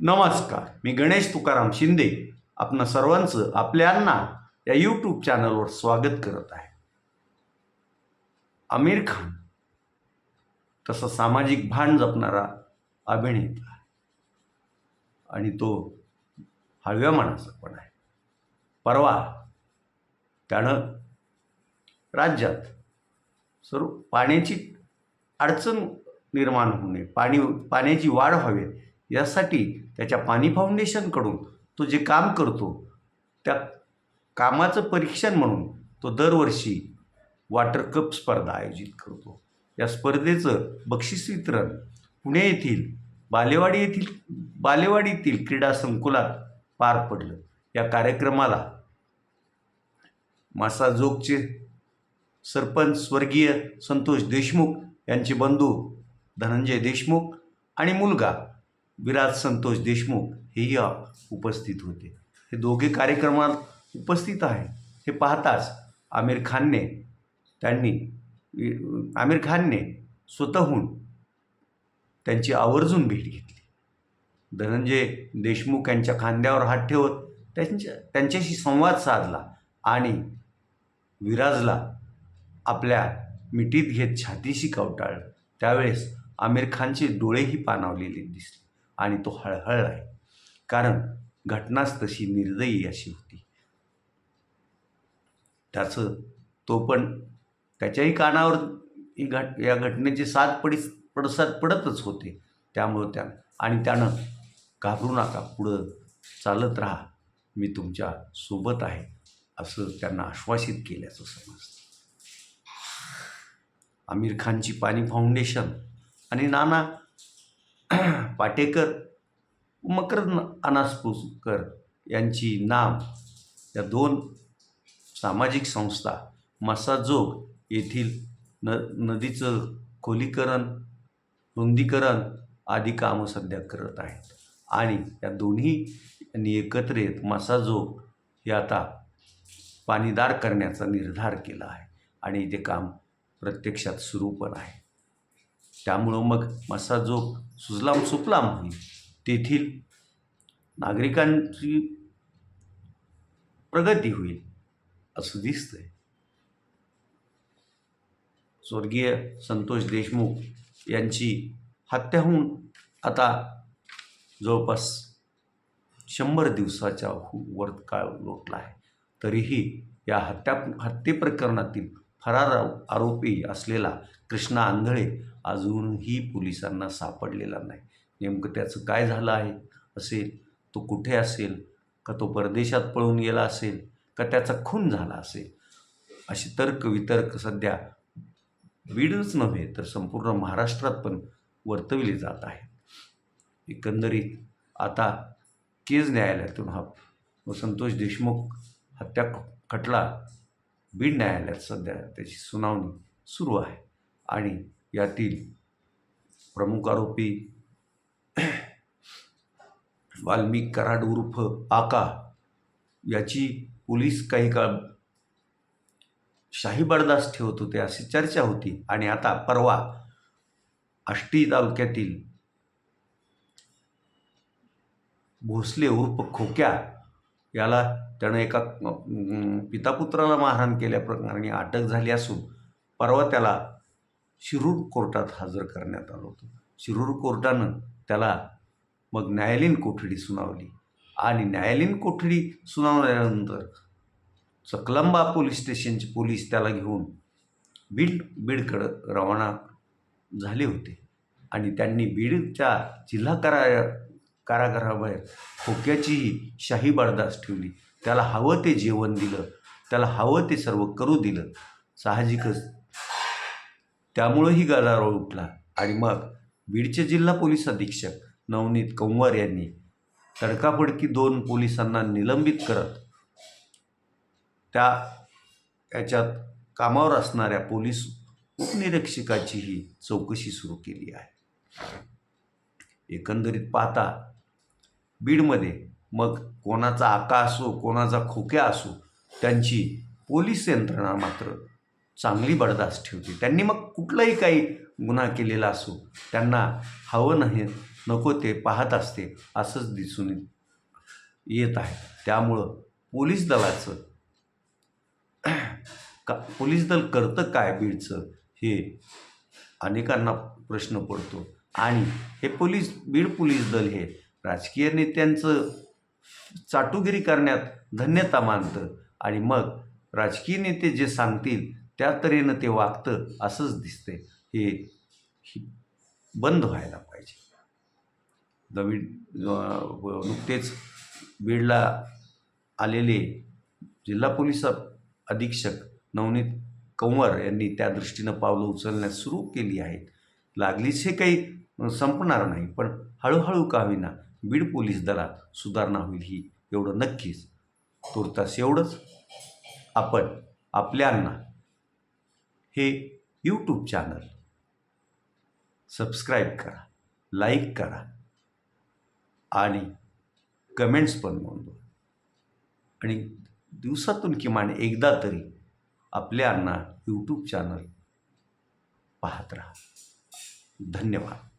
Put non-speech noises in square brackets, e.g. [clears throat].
नमस्कार. मी गणेश तुकाराम शिंदे आपणा सर्वांचं आपल्यांना या यूट्यूब चॅनलवर स्वागत करत आहे. आमिर खान तसा सामाजिक भान जपणारा अभिनेता आणि तो हळव्या मानाचा पण आहे. परवा त्यानं राज्यात सर्व पाण्याची अडचण निर्माण होऊ नये पाणी पाण्याची वाढ व्हावी यासाठी त्याच्या पाणी फाउंडेशनकडून तो जे काम करतो त्या कामाचं परीक्षण म्हणून तो दरवर्षी वॉटर कप स्पर्धा आयोजित करतो. या स्पर्धेचं बक्षीस वितरण पुणे येथील बालेवाडी येथील बालेवाडीतील क्रीडा संकुलात पार पडलं. या कार्यक्रमाला मासाजोगचे सरपंच स्वर्गीय संतोष देशमुख यांचे बंधू धनंजय देशमुख आणि मुलगा विराज संतोष देशमुख हेही उपस्थित होते. हे दोघे कार्यक्रमात उपस्थित आहे हे पाहताच आमिर खानने त्यांनी आमिर खानने स्वतःहून त्यांची आवर्जून भेट घेतली. धनंजय देशमुख यांच्या खांद्यावर हात ठेवत त्यांच्या त्यांच्याशी संवाद साधला आणि विराजला आपल्या मिठीत घेत छातीशी कवटाळलं. त्यावेळेस आमिर खानचे डोळेही पाणावलेले दिसले. आणि तो हळहळला आहे. कारण घटनाच तशी निर्दयी अशी होती. त्याचं तो पण त्याच्याही कानावर ही घट या घटनेचे सात पडी पडसाद पडतच होते. त्यामुळं त्या आणि त्यानं घाबरू नका पुढं चालत राहा. मी तुमच्यासोबत आहे असं त्यांना आश्वासित केल्याचं समजतं. आमिर खानची पाणी फाउंडेशन आणि नाना पाटेकर मकरंद अनासपूसकर यांची नाम या दोन सामाजिक संस्था मसाजोग येथील न नदीचं खोलीकरण रुंदीकरण आदी कामं सध्या करत आहेत. आणि या दोन्ही यांनी एकत्र येत मसाजोग हे आता पाणीदार करण्याचा निर्धार केला आहे. आणि ते काम प्रत्यक्षात सुरू पण आहे. त्यामुळं मग मसाजोग सुजलाम सुफलाम होईल तेथील नागरिकांची प्रगती होईल असं दिसतंय. स्वर्गीय संतोष देशमुख यांची हत्या होऊन आता जवळपास शंभर दिवसाच्या वर काळ लोटला आहे. तरीही या हत्या हत्येप्रकरणातील फरार आरोपी असलेला कृष्णा आंधळे अजूनही पोलिसांना सापडलेला नाही. नेमकं त्याचं काय झालं आहे? असेल तो कुठे असेल? का तो परदेशात पळून गेला असेल? का त्याचा खून झाला असेल? अशी तर्क वितर्क सध्या बीडच नव्हे तर संपूर्ण महाराष्ट्रात पण वर्तविले जात आहे. एकंदरीत आता केज न्यायालयातून हा व संतोष देशमुख हत्या खटला. बीड न्यायालयात सध्या त्याची सुनावणी सुरू आहे. आणि यातील प्रमुख आरोपी [clears throat] वाल्मिक कराड उर्फ आका याची पोलीस काही काळ शाही बर्दास्त ठेवत होते अशी चर्चा होती. आणि आता परवा आष्टी तालुक्यातील भोसले उर्फ खोक्या याला त्यानं एका पितापुत्राला मारहाण केल्याप्रकारे अटक झाली असून परवा त्याला शिरूर कोर्टात हजर करण्यात आलं होतं. शिरूर कोर्टानं त्याला मग न्यायालयीन कोठडी सुनावली. आणि न्यायालयीन कोठडी सुनावल्यानंतर सकलंबा पोलीस स्टेशनचे पोलीस त्याला घेऊन बीड बीडकडं रवाना झाले होते. आणि त्यांनी बीडच्या जिल्हा करा कारागृहाबाहेर खोक्याचीही शाही बाळदास ठेवली. त्याला हवं ते जेवण दिलं. त्याला हवं ते सर्व करू दिलं. साहजिकच त्यामुळंही गदारोळ उठला आणि मग बीडचे जिल्हा पोलीस अधीक्षक नवनीत कंवर यांनी तडकाफडकी दोन पोलिसांना निलंबित करत त्या याच्यात कामावर असणाऱ्या पोलीस उपनिरीक्षकाचीही चौकशी सुरू केली आहे. एकंदरीत पाहता बीडमध्ये मग कोणाचा आका असो कोणाचा खोक्या असो त्यांची पोलीस यंत्रणा मात्र चांगली बर्दास्त ठेवते. त्यांनी मग कुठलाही काही गुन्हा केलेला असो त्यांना हवं नाही नको ते पाहत असते असंच दिसून येत आहे. त्यामुळं पोलीस दलाचं का पोलीस दल करतं काय बीडचं हे अनेकांना प्रश्न पडतो. आणि हे पोलीस बीड पोलीस दल हे राजकीय नेत्यांचं चाटुगिरी करण्यात धन्यता मानतं. आणि मग राजकीय नेते जे सांगतील त्या तऱ्हेनं ते वागतं असंच दिसते हे बंद व्हायला पाहिजे. नवीन नुकतेच बीडला आलेले जिल्हा पोलीस अधीक्षक नवनीत कंवर यांनी त्या दृष्टीनं पावलं उचलण्यास सुरू केली आहेत. लागलीच हे काही संपणार नाही पण हळूहळू का होईना बीड पोलीस दलात सुधारणा होईल ही एवढं नक्कीच. तुर्तास एवढंच. आपण आपल्यांना हे यूट्यूब चॅनल सबस्क्राईब करा लाईक करा आणि कमेंट्स पण नोंदवा. आणि दिवसातून किमान एकदा तरी आपल्या अण्णा यूट्यूब चॅनल पाहत राहा. धन्यवाद.